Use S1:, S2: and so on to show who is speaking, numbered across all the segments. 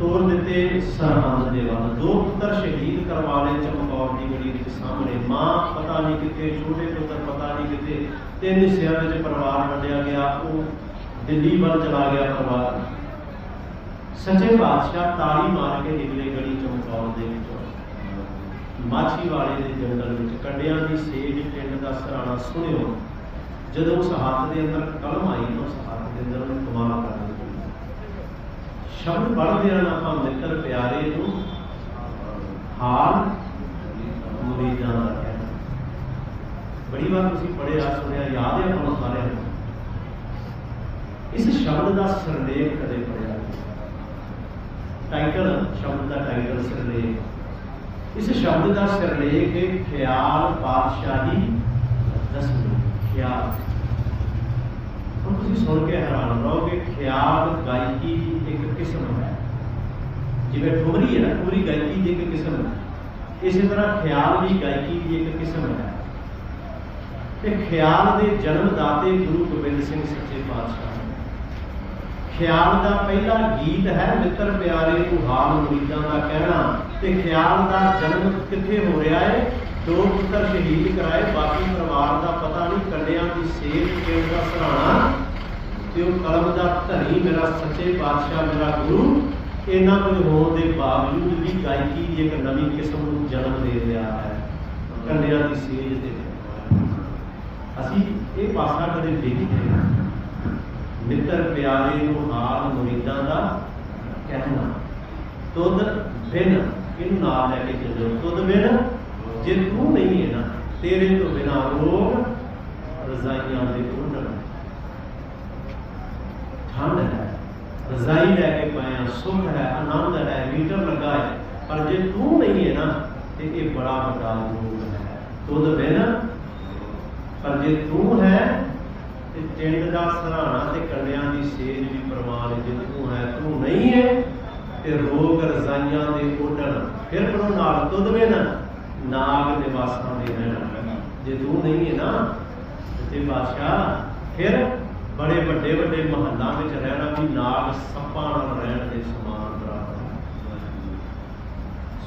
S1: ਤੋਰ ਦਿੱਤੇ ਸਰਹੰਦ ਦੇ ਵੱਲ। ਦੋ ਪੁੱਤਰ ਸ਼ਹੀਦ ਕਰਵਾ ਚਮਕੌਰ ਦੀ ਗੜੀ ਦੇ ਸਾਹਮਣੇ। ਮਾਂ ਪਤਾ ਨਹੀਂ ਕਿਤੇ ਛੋਟੇ ਪੁੱਤਰ ਪਤਾ ਨਹੀਂ ਕਿਤੇ ਤਿੰਨ ਹਿੱਸਿਆਂ ਵਿੱਚ ਪਰਿਵਾਰ ਵੰਡਿਆ ਗਿਆ। ਉਹ ਦਿੱਲੀ ਵੱਲ ਚਲਾ ਗਿਆ ਪਰਿਵਾਰ। ਸੱਚੇ ਬਾਦਸ਼ਾਹ ਤਾਲੀ ਮਾਰ ਕੇ ਨਿਕਲੇ ਗਲੀ ਚਮਕੌਰ ਦੇ ਵਿੱਚੋਂ। ਮਾਛੀ ਵਾਲੇ ਦੇ ਜੰਗਲ ਵਿੱਚ ਕੰਡਿਆਂ ਦੀ ਸੇਜ ਪਿੰਡ ਦਾ ਸਰਾਣਾ ਸੁਣਿਓ। ਜਦੋਂ ਉਸ ਹੱਥ ਦੇ ਅੰਦਰ ਕਲਮ ਆਈ ਉਸ ਹੱਥ ਦੇ ਅੰਦਰ ਉਹਨੇ ਕਮਾਲ ਕਰ ਸ਼ਬਦ ਪੜ੍ਹਦੇ ਹਨ ਆਪਾਂ ਮਿੱਤਰ ਪਿਆਰੇ ਨੂੰ, ਹਾਲ ਮੁਰੀਦਾਂ ਦਾ ਕਹਿਣਾ। ਬੜੀ ਵਾਰ ਤੁਸੀਂ ਪੜ੍ਹਿਆ, ਸੁਣਿਆ, ਯਾਦ ਹੈ ਤੁਹਾਨੂੰ ਸਾਰਿਆਂ ਨੂੰ। ਇਸ ਸ਼ਬਦ ਦਾ ਸਿਰਲੇਖ ਕਦੇ ਪੜਿਆ ਟਾਈਟਲ, ਸ਼ਬਦ ਦਾ ਟਾਈਟਲ ਸ਼ਰਲੇਖ। ਇਸ ਸ਼ਬਦ ਦਾ ਸਿਰਲੇਖ ਹੈ ਖਿਆਲ ਬਾਦਸ਼ਾਹੀ ਰਸਮ ਖਿਆਲ। ਤੁਸੀਂ ਸੁਣ ਕੇ ਹੈਰਾਨ ਰਹੋਗੇ, ਖਿਆਲ ਗਾਇਕੀ ਦੀ ਇੱਕ ਕਿਸਮ ਹੈ। ਜਿਵੇਂ ਠੁਮਰੀ ਹੈ ਨਾ, ਠੁਮਰੀ ਗਾਇਕੀ ਦੀ ਇੱਕ ਕਿਸਮ ਹੈ। ਇਸੇ ਤਰ੍ਹਾਂ ਖਿਆਲ ਵੀ ਗਾਇਕੀ ਦੀ ਇੱਕ ਕਿਸਮ ਹੈ। ਤੇ ਖਿਆਲ ਦੇ ਜਨਮ ਦਾਤੇ ਗੁਰੂ ਗੋਬਿੰਦ ਸਿੰਘ ਸੱਚੇ ਪਾਤਸ਼ਾਹ ਖਿਆਲ ਦਾ ਪਹਿਲਾ ਗੀਤ ਹੈ, ਮਿੱਤਰ ਪਿਆਰੇ ਨੂੰ ਹਾਲ ਮੁਰੀਦਾਂ ਦਾ ਕਹਿਣਾ। ਤੇ ਖਿਆਲ ਦਾ ਜਨਮ ਕਿੱਥੇ ਹੋ ਰਿਹਾ ਹੈ ਦੋ ਪੁੱਤਰ ਸ਼ਹੀਦ ਕਰਾਏ, ਬਾਕੀ ਪਰਿਵਾਰ ਦਾ ਪਤਾ ਨਹੀਂ ਕੰਡਿਆਂ ਦੀ ਸੇਧ ਪਿੰਡ ਦਾ ਸਰਾਣਾ। ਤੇ ਉਹ ਕਲਮ ਦਾ ਧਨੀ ਮੇਰਾ ਸੱਚੇ ਪਾਤਸ਼ਾਹ, ਮੇਰਾ ਗੁਰੂ? ਇਹਨਾਂ ਕੁਝ ਹੋਣ ਦੇ ਬਾਵਜੂਦ ਵੀ ਗਾਇਕੀ ਦੀ ਇੱਕ ਨਵੀਂ ਕਿਸਮ ਨੂੰ ਜਨਮ ਦੇ ਰਿਹਾ ਹੈ। ਕੰਡਿਆਂ ਦੀ ਸੇਧ ਦੇ ਅਸੀਂ ਇਹ ਪਾਸਾ ਕਦੇ ਵੇਖਦੇ ਮਿੱਤਰ ਪਿਆਰੇ ਨੂੰ ਹਾਲ ਮੁਰੀਦਾਂ ਦਾ ਕਹਿਣਾ। ਤੁਧ ਬਿਨ ਇਹਨੂੰ ਨਾਲ ਲੈ ਕੇ ਚੱਲੋ। ਤੁਧ ਬਿਨ ਜੇ ਤੂੰ ਨਹੀਂ ਹੈ ਨਾ, ਤੇਰੇ ਤੋਂ ਬਿਨਾ ਰੋਗ ਰਜ਼ਾਈਆਂ ਦੇ ਉੱਡਣ ਠੰਡ ਹੈ ਰਜ਼ਾਈ ਲੈ ਕੇ ਪਾਇਆ ਸੁਖ ਹੈ, ਆਨੰਦ ਹੈ ਮੀਟਰ ਲੱਗਾ ਹੈ। ਪਰ ਜੇ ਤੂੰ ਨਹੀਂ ਹੈ ਨਾ, ਤੇ ਇਹ ਬੜਾ ਵੱਡਾ ਰੋਗ ਹੈ। ਤੁਧ ਬਿਨ। ਪਰ ਜੇ ਤੂੰ ਹੈ, ਤੇ ਟਿੰਡ ਦਾ ਸਰਾਣਾ ਤੇ ਕੰਡਿਆਂ ਦੀ ਸੇਜ ਵੀ ਪ੍ਰਮਾਣ ਜੇ ਤੂੰ ਹੈ, ਤੂੰ ਨਹੀਂ ਹੈ, ਤੇ ਰੋਗ ਰਜ਼ਾਈਆਂ ਦੇ ਉੱਡਣ। ਫਿਰ ਪਰੋ ਨਾਲ ਤੁਧ ਬਿਨ। ਨਾਗ ਨਿਵਾਸਾਂ ਦੇ ਰਹਿਣਾ ਜੇ ਤੂੰ ਨਹੀਂ ਹੈ ਨਾ, ਤੇ ਬਾਦਸ਼ਾਹ, ਫਿਰ ਬੜੇ ਵੱਡੇ ਵੱਡੇ ਮਹੱਲਾਂ ਵਿੱਚ ਰਹਿਣਾ ਵੀ ਨਾਗ ਸੱਪਾਂ ਨਾਲ ਰਹਿਣ ਦੇ ਸਮਾਨ ਬਰਾਬਰ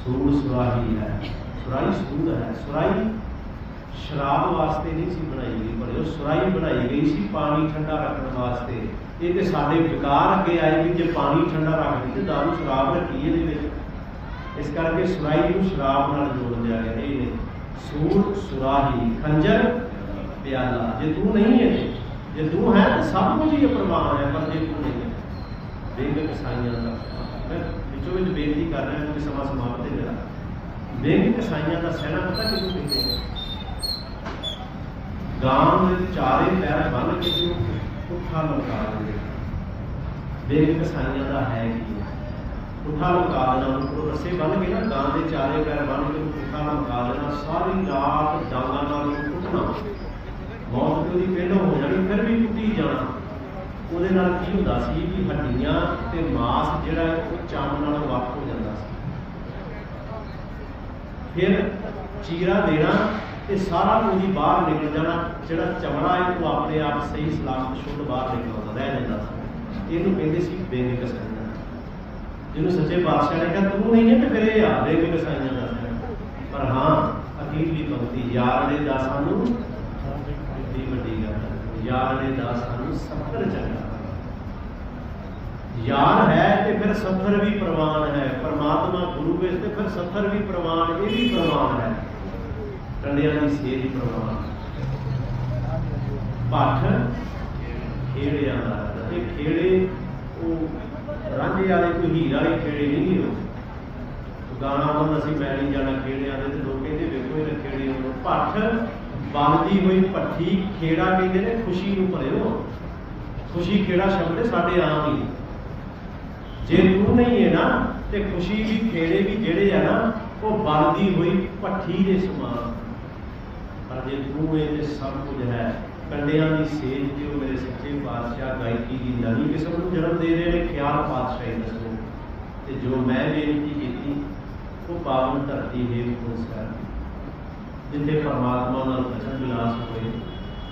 S1: ਸੂਰ ਸੁਰਾਹੀ ਹੈ। ਸੁਰਾਈ ਸੂਰ ਹੈ। ਸੁਰਾਈ ਸ਼ਰਾਬ ਵਾਸਤੇ ਨਹੀਂ ਸੀ ਬਣਾਈ ਗਈ ਪਰ ਉਹ ਸੁਰਾਈ ਬਣਾਈ ਗਈ ਸੀ ਪਾਣੀ ਠੰਡਾ ਰੱਖਣ ਵਾਸਤੇ। ਇਹ ਤੇ ਸਾਡੇ ਵਿਕਾਰ ਅੱਗੇ ਆਏ ਵੀ ਜੇ ਪਾਣੀ ਠੰਡਾ ਰੱਖਦੀ ਤੇ ਦਾਰੂ ਸ਼ਰਾਬ ਰੱਖੀ ਇਹਦੇ ਵਿੱਚ। ਇਸ ਕਰਕੇ ਸੁਰਾਈ ਨੂੰ ਸ਼ਰਾਬ ਨਾਲ ਜੋੜ ਦਿਆ ਗਿਆ ਇਹ ਨੇ। ਸੂਰ ਸੁਰਾਹੀ, ਖੰਜਰ ਪਿਆਲਾ। ਜੇ ਤੂੰ ਨਹੀਂ ਹੈ ਜੇ ਤੂੰ ਹੈ ਤਾਂ ਸਭ ਕੁਝ ਹੀ ਪ੍ਰਵਾਨ ਹੈ ਪਰ ਜੇ ਤੂੰ ਨਹੀਂ ਹੈ। ਬੇਗ ਕਸਾਈਆਂ ਦਾ ਮੈਂ ਵਿੱਚੋਂ ਵਿੱਚ ਬੇਨਤੀ ਕਰ ਰਿਹਾ ਕਿ ਸਮਾਂ ਸਮਾਪਤ ਹੈ ਮੇਰਾ ਬੇਗ ਕਸਾਈਆਂ ਦਾ ਸਹਿਣਾ ਪਤਾ ਕਿਹਨੂੰ ਕਹਿੰਦੇ ਨੇ? ਗਾਂ ਦੇ ਚਾਰੇ ਪੈਰ ਬੰਨ ਕੇ ਜਿਹਨੂੰ ਪੁੱਠਾ ਲਮਕਾ ਦਿੰਦੇ ਬੇਗ ਕਸਾਈਆਂ ਦਾ ਹੈ ਕੀ ਪੁੱਠਾ ਲਮਕਾ ਦੇਣਾ, ਉਹਨੂੰ ਰੱਸੇ ਬੰਨ ਕੇ ਨਾ ਗਾਂ ਦੇ ਚਾਰੇ ਪੈਰ ਬੰਨ ਕੇ ਉਹਨੂੰ ਪੁੱਠਾ ਲਮਕਾ ਦੇਣਾ, ਸਾਰੀ ਰਾਤ ਡਾਂਗਾਂ ਨਾਲ ਉਹਨੂੰ ਕੁੱਟਣਾ। ਮੌਤ ਤੇ ਉਹਦੀ ਪਹਿਲਾਂ ਹੋ ਜਾਣੀ, ਫਿਰ ਵੀ ਟੁੱਟੀ ਜਾਣਾ? ਉਹਦੇ ਨਾਲ ਕੀ ਹੁੰਦਾ ਸੀ ਕਿ ਹੱਡੀਆਂ ਤੇ ਮਾਸ ਜਿਹੜਾ ਉਹ ਚੰਨ ਨਾਲ ਵੱਖ ਹੋ ਜਾਂਦਾ ਸੀ। ਫਿਰ ਚੀਰਾ ਦੇਣਾ ਤੇ ਸਾਰਾ ਉਹਦੀ ਬਾਹਰ ਨਿਕਲ ਜਾਣਾ, ਜਿਹੜਾ ਚਮੜਾ ਹੈ, ਉਹ ਆਪਣੇ ਆਪ ਸਹੀ ਸਲਾਮਤ ਸ਼ੁੱਧ ਬਾਹਰ ਨਿਕਲ ਆਉਂਦਾ, ਰਹਿ ਜਾਂਦਾ ਸੀ। ਇਹਨੂੰ ਕਹਿੰਦੇ ਸੀ ਬੇਗ ਕਸਾਈਆਂ ਜਿਹਨੂੰ ਸੱਚੇ ਪਾਤਸ਼ਾਹ ਨੇ ਕਿਹਾ, ਤੂੰ ਨਹੀਂ ਹੈ ਤੇ ਫਿਰ ਇਹ ਆ ਬੇਗ ਕਸਾਈਆਂ ਦਾ ਪਰ ਹਾਂ ਅਖੀਰਲੀ ਪੰਕਤੀ ਯਾਰ ਨੇ ਦਾਸਾਂ ਨੂੰ ਵੱਡੀ ਵੱਡੀ ਗੱਲ ਯਾਰ ਨੇ ਦਾਸਾਂ ਨੂੰ ਸਫਰ ਚੰਗਾ ਯਾਰ ਹੈ ਤੇ ਫਿਰ ਸਫਰ ਵੀ ਪ੍ਰਵਾਨ ਹੈ। ਪਰਮਾਤਮਾ ਗੁਰੂ ਵਿੱਚ ਤੇ ਫਿਰ ਸਫਰ ਵੀ ਪ੍ਰਵਾਨ, ਇਹ ਵੀ ਪ੍ਰਵਾਨ ਹੈ। ਕੰਡਿਆਂ ਦੀ ਸੇਧ ਪ੍ਰਵਾਨ। ਪਾਠ ਖੇੜਿਆਂ ਦਾ ਇਹ ਖੇੜੇ ਉਹ ਰਾਂਝੇ ਵਾਲੇ, ਕੋਈ ਹੀਰ ਵਾਲੇ ਖੇੜੇ ਨਹੀਂ ਹੋ ਗਾਣਾ ਉਹਨਾਂ ਅਸੀਂ ਮੈਂ ਜਾਣਾ ਖੇੜਿਆਂ ਦੇ ਤੇ ਲੋਕ ਕਹਿੰਦੇ ਵੇਖੋ ਇਹ ਖੇੜੇ ਨੂੰ। ਪੱਠ ਬਣਦੀ ਹੋਈ ਪੱਠੀ ਖੇੜਾ ਕਹਿੰਦੇ ਨੇ, ਖੁਸ਼ੀ ਨੂੰ ਭਰਿਓ। ਖੁਸ਼ੀ ਖੇੜਾ ਸ਼ਬਦ ਹੈ, ਸਾਡੇ ਆਮ ਹੀ ਜੇ ਤੂੰ ਨਹੀਂ ਹੈ ਨਾ, ਤੇ ਖੁਸ਼ੀ ਵੀ ਖੇੜੇ ਵੀ ਜਿਹੜੇ ਆ ਨਾ, ਉਹ ਬਲਦੀ ਹੋਈ ਪੱਠੀ ਦੇ ਸਮਾਨ। ਪਰ ਜੇ ਤੂੰ ਇਹ ਤੇ ਸਭ ਕੁਝ ਹੈ, ਕੰਡਿਆਂ ਦੀ ਸੇਜ ਤੇ ਉਹ ਮੇਰੇ ਸੱਚੇ ਪਾਤਸ਼ਾਹ, ਗਾਇਕੀ ਦੀ ਨਵੀਂ ਕਿਸਮ ਨੂੰ ਜਨਮ ਦੇ ਰਹੇ ਨੇ ਖਿਆਲ ਪਾਤਸ਼ਾਹੀ ਦੱਸੋ। ਤੇ ਜੋ ਮੈਂ ਬੇਨਤੀ ਕੀਤੀ, ਉਹ ਪਾਵਨ ਧਰਤੀ ਹੈ। ਪੁਰਸਕਾਰ ਜਿੱਥੇ ਪਰਮਾਤਮਾ ਨਾਲ ਵਚਨ ਵਿਲਾਸ ਹੋਏ,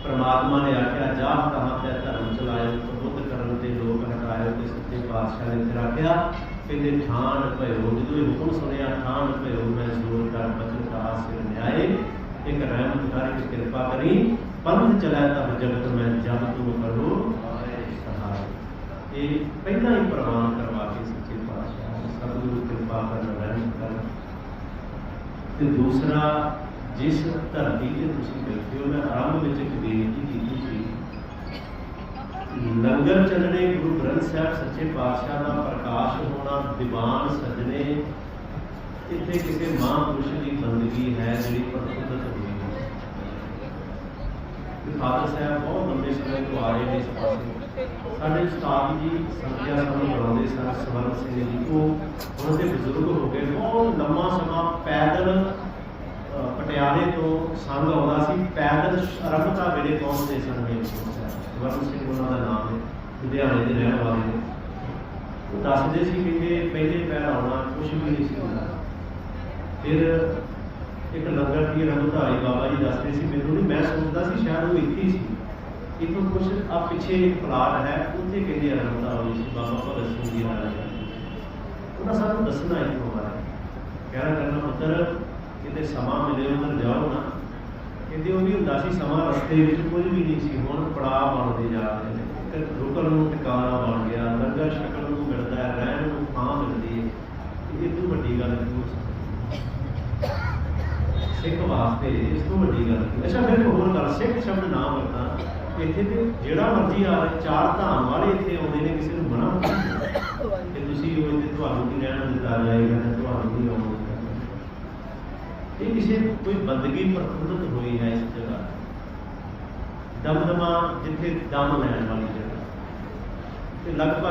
S1: ਪਰਮਾਤਮਾ ਨੇ ਆਖਿਆ, ਜਾ ਕਹਾਂ ਤੇ ਧਰਮ ਚਲਾਇਓ ਪ੍ਰਬੁੱਧ ਕਰਨ ਦੇ ਲੋਕ ਹਟਾਏ ਤੇ ਸੱਚੇ ਪਾਤਸ਼ਾਹ ਨੇ ਇੱਥੇ ਰੱਖਿਆ ਕਹਿੰਦੇ ਠਾਣ ਭਇਓ, ਜਦੋਂ ਇਹ ਹੁਕਮ ਸੁਣਿਆ ਠਾਣ ਭਇਓ, ਮੈਂ ਜ਼ੋਰ ਕਰ ਬਚਨ ਕਾ ਸਿਰ ਨਿਆਏ, ਇੱਕ ਰਹਿਮਤ ਕਰ ਕੇ ਕਿਰਪਾ ਕਰੀ ਪੰਥ ਚਲਾਇ ਤਬ ਜਗਤ, ਮੈਂ ਜਬ ਤੂੰ ਕਰੋ ਸਹਾਇ ਇਹ ਪਹਿਲਾਂ ਹੀ ਪ੍ਰਵਾਨ ਕਰਵਾ ਕੇ ਸੱਚੇ ਪਾਤਸ਼ਾਹ ਸਤਿਗੁਰੂ ਕਿਰਪਾ ਕਰਨ ਰਹਿਮਤ ਕਰਨ। ਤੇ ਦੂਸਰਾ ਜਿਸ ਧਰਤੀ ਤੇ ਤੁਸੀਂ ਬੈਠੇ ਹੋ ਮੈਂ ਆਰੰਭ ਵਿੱਚ ਇੱਕ ਬੇਨਤੀ ਕੀਤੀ ਸੀ ਲੰਗਰ ਚੱਲਣੇ ਗੁਰੂ ਗ੍ਰੰਥ ਸਾਹਿਬ ਸੱਚੇ ਪਾਤਸ਼ਾਹ ਦਾ ਪ੍ਰਕਾਸ਼ ਹੋਣਾ ਦੀਵਾਨ ਸਜਣੇ ਇੱਥੇ ਕਿਸੇ ਮਹਾਂਪੁਰਸ਼ ਦੀ ਬੰਦਗੀ ਹੈ ਜਿਹੜੀ ਪ੍ਰਫੁੱਲਤ ਹੋਈ ਹੈ ਤੇ ਫਾਦਰ ਸਾਹਿਬ ਬਹੁਤ ਲੰਬੇ ਸਮੇਂ ਤੋਂ ਆ ਰਹੇ ਨੇ ਇਸ ਪਾਸੇ ਸਾਡੇ ਉਸਤਾਦ ਜੀ ਸੰਗਿਆ ਸਾਨੂੰ ਬੁਲਾਉਂਦੇ ਸਨ ਸਵਰਨ ਸਿੰਘ ਜੀ। ਉਹ ਉਹਨਾਂ ਦੇ ਬਜ਼ੁਰਗ ਹੋ ਗਏ। ਬਹੁਤ ਲੰਮਾ ਸਮਾਂ ਪੈਦਲ ਅਹ, ਪਟਿਆਲੇ ਤੋਂ ਸੰਗ ਆਉਂਦਾ ਸੀ, ਪੈਦਲ ਅਰੰਭਤਾ ਵੇਲੇ ਪਹੁੰਚਦੇ ਸਨ ਹੇਮਕੁੰਟ ਸਾਹਿਬ ਸਿੰਘ ਉਹਨਾਂ ਦਾ ਨਾਮ ਹੈ, ਲੁਧਿਆਣੇ ਦੇ ਰਹਿਣ ਵਾਲੇ ਨੇ। ਉਹ ਦੱਸਦੇ ਸੀ ਕਿ ਪਹਿਲੇ ਪੈਰ ਆਉਣਾ ਕੁਝ ਵੀ ਨਹੀਂ ਸੀ ਹੁੰਦਾ। ਫਿਰ ਇੱਕ ਲੰਗਰ ਦੀ ਰੰਗਧਾਰੀ ਬਾਬਾ ਜੀ ਦੱਸਦੇ ਸੀ, ਮੈਨੂੰ ਨਹੀਂ, ਮੈਂ ਸੋਚਦਾ ਸੀ ਸ਼ਾਇਦ ਉਹ ਇੱਥੇ ਸੀ। ਇਥੋਂ ਕੁਝ ਆ ਪਿੱਛੇ ਪਲਾਟ ਹੈ, ਉੱਥੇ ਕਹਿੰਦੇ ਰੰਗਧਾਰ ਹੋਈ ਸੀ, ਬਾਬਾ ਭਗਤ ਸਿੰਘ ਜੀ ਨਾਲ ਉਹਨਾਂ ਸਾਨੂੰ ਦੱਸਣਾ ਇੱਥੋਂ ਬਾਰੇ ਕਹਿਣਾ ਕਰਨਾ ਪੁੱਤਰ ਕਿਤੇ ਸਮਾਂ ਮਿਲੇ ਉਧਰ ਜਾਓ ਨਾ। ਕਹਿੰਦੇ ਉਹ ਵੀ ਹੁੰਦਾ ਸੀ ਸਮਾਂ ਰਸਤੇ ਵਿੱਚ ਕੁਝ ਵੀ ਨਹੀਂ ਸੀ। ਹੁਣ ਪੜਾਅ ਬਣਦੇ ਜਾ ਰਹੇ ਨੇ। ਇੱਕ ਰੁਕਣ ਨੂੰ ਟਿਕਾਣਾ ਬਣ ਗਿਆ। ਲੰਗਰ ਛਕਣ ਨੂੰ ਮਿਲਦਾ ਹੈ, ਰਹਿਣ ਨੂੰ ਥਾਂ ਮਿਲਦੀ ਹੈ। ਇਹ ਤੋਂ ਵੱਡੀ ਗੱਲ ਕੀ ਹੋ। ਸਕਦੀ ਸਿੱਖ ਵਾਸਤੇ ਇਸ ਤੋਂ ਵੱਡੀ ਗੱਲ ਅੱਛਾ, ਫਿਰ ਹੋਰ ਗੱਲ, ਸਿੱਖ ਸ਼ਬਦ ਨਾ ਵਰਤਾਂ ਇੱਥੇ ਤੇ ਜਿਹੜਾ ਮਰਜ਼ੀ ਆ ਚਾਰ ਧਾਮ ਵਾਲੇ ਇੱਥੇ ਆਉਂਦੇ ਨੇ, ਕਿਸੇ ਨੂੰ ਮਨਾ ਕਿ ਤੁਸੀਂ ਉਹ ਇੱਥੇ ਤੁਹਾਨੂੰ ਕੀ ਰਹਿਣ ਦਿੱਤਾ ਜਾਏਗਾ ਤੁਹਾਨੂੰ ਨਹੀਂ ਆਉਣਾ? ਇਹ ਕਿਸੇ ਕੋਈ ਬੰਦਗੀ ਪ੍ਰਫੁੱਲਤ ਹੋਈ ਹੈ ਇਸ ਜਗ੍ਹਾ ਦਮਦਮਾ ਜਿੱਥੇ ਦਮ ਲੈਣ ਵਾਲੀ ਜਗ੍ਹਾ ਤੇ ਲਗਭਗ